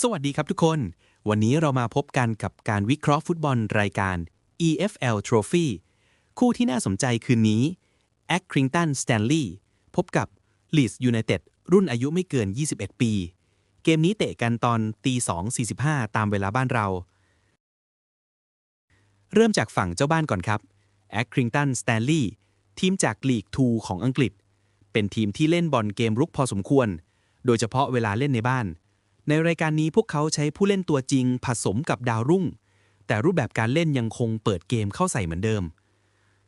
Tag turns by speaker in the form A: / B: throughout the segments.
A: สวัสดีครับทุกคน วันนี้เรามาพบกันกับการวิเคราะห์ฟุตบอลรายการ EFL Trophy คู่ที่น่าสนใจคืนนี้ Accrington Stanley พบกับ Leeds United รุ่นอายุไม่เกิน 21 ปี เกมนี้เตะกันตอนตี2.45 ตามเวลาบ้านเรา เริ่มจากฝั่งเจ้าบ้านก่อนครับ Accrington Stanley ทีมจากลีก2ของอังกฤษ เป็นทีมที่เล่นบอลเกมรุกพอสมควร โดยเฉพาะเวลาเล่นในบ้าน ในรายการนี้พวกเขาใช้ผู้เล่นตัวจริงผสมกับดาวรุ่ง แต่รูปแบบการเล่นยังคงเปิดเกมเข้าใส่เหมือนเดิม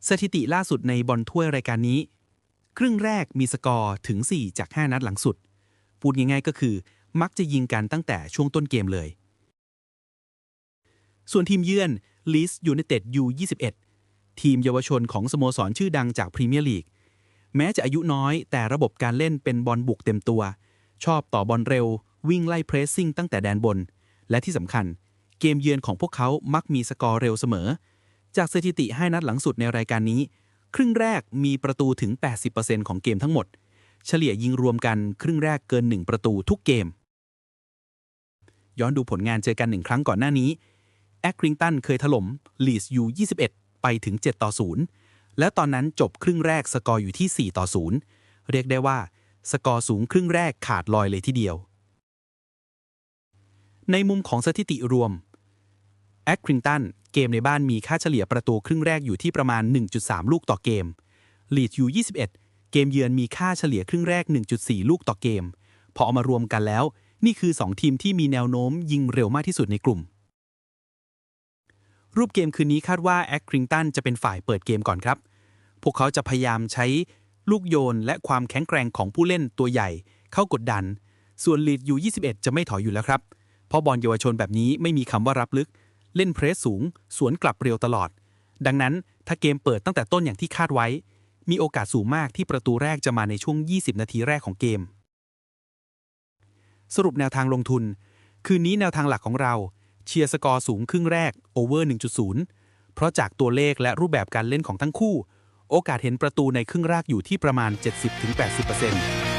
A: สถิติล่าสุดในบอลถ้วยรายการนี้ ครึ่งแรกมีสกอร์ถึง 4 จาก 5 นัดหลังสุด พูดง่ายๆก็คือ มักจะยิงกันตั้งแต่ช่วงต้นเกมเลย ส่วนทีมเยือน Leeds United U21 ทีมเยาวชนของสโมสรชื่อดังจากพรีเมียร์ลีก แม้จะอายุน้อยแต่ระบบการเล่นเป็นบอลบุกเต็มตัว ชอบต่อบอลเร็ว วิ่งไล่เพรสซิ่งตั้งแต่แดนบน และที่สำคัญ เกมเยือนของพวกเขามักมีสกอร์เร็วเสมอ จากสถิติ5นัดหลังสุดในรายการนี้ ครึ่งแรกมีประตูถึง 80%ของเกมทั้งหมด เฉลี่ยยิงรวมกันครึ่งแรกเกิน 1 ประตูทุกเกม ย้อนดูผลงานเจอกันหนึ่งครั้งก่อนหน้านี้แอคริงตันเคยถล่มลีสยู21 ไปถึง 7 ต่อ 0 และตอนนั้นจบครึ่งแรกสกอร์อยู่ที่ 4 ต่อ 0 เรียกได้ว่า สกอร์สูงครึ่งแรกขาดลอยเลยทีเดียว ในมุมของสถิติรวมแอคริงตันเกมในบ้านมีค่าเฉลี่ยประตูครึ่งแรกอยู่ที่ประมาณ 1.3 ลูกต่อเกมลีดยู21 เกมเยือนมีค่าเฉลี่ยครึ่งแรก 1.4 ลูกต่อเกม พอเอามารวมกันแล้ว นี่คือ 2 ทีมที่มีแนวโน้มยิงเร็วมากที่สุดในกลุ่ม รูปเกมคืนนี้คาดว่าแอคริงตันจะเป็นฝ่ายเปิดเกมก่อนครับ พวกเขาจะพยายามใช้ลูกโยนและความแข็งแกร่งของผู้เล่นตัวใหญ่ เข้ากดดัน ส่วนลีดยู21 จะไม่ถอยอยู่แล้วครับ เพราะบอลเยาวชนแบบนี้ไม่มีคำว่ารับลึก เล่นเพรสสูง สวนกลับเร็วตลอด ดังนั้นถ้าเกมเปิดตั้งแต่ต้นอย่างที่คาดไว้ มีโอกาสสูงมากที่ประตูแรกจะมาในช่วง 20 นาทีแรกของเกม สรุปแนวทางลงทุน คืนนี้แนวทางหลักของเรา เชียร์สกอร์สูงครึ่งแรกโอเวอร์1.0 เพราะจากตัวเลขและรูปแบบการเล่นของทั้งคู่ โอกาสเห็นประตูในครึ่งแรกอยู่ที่ประมาณ 70-80%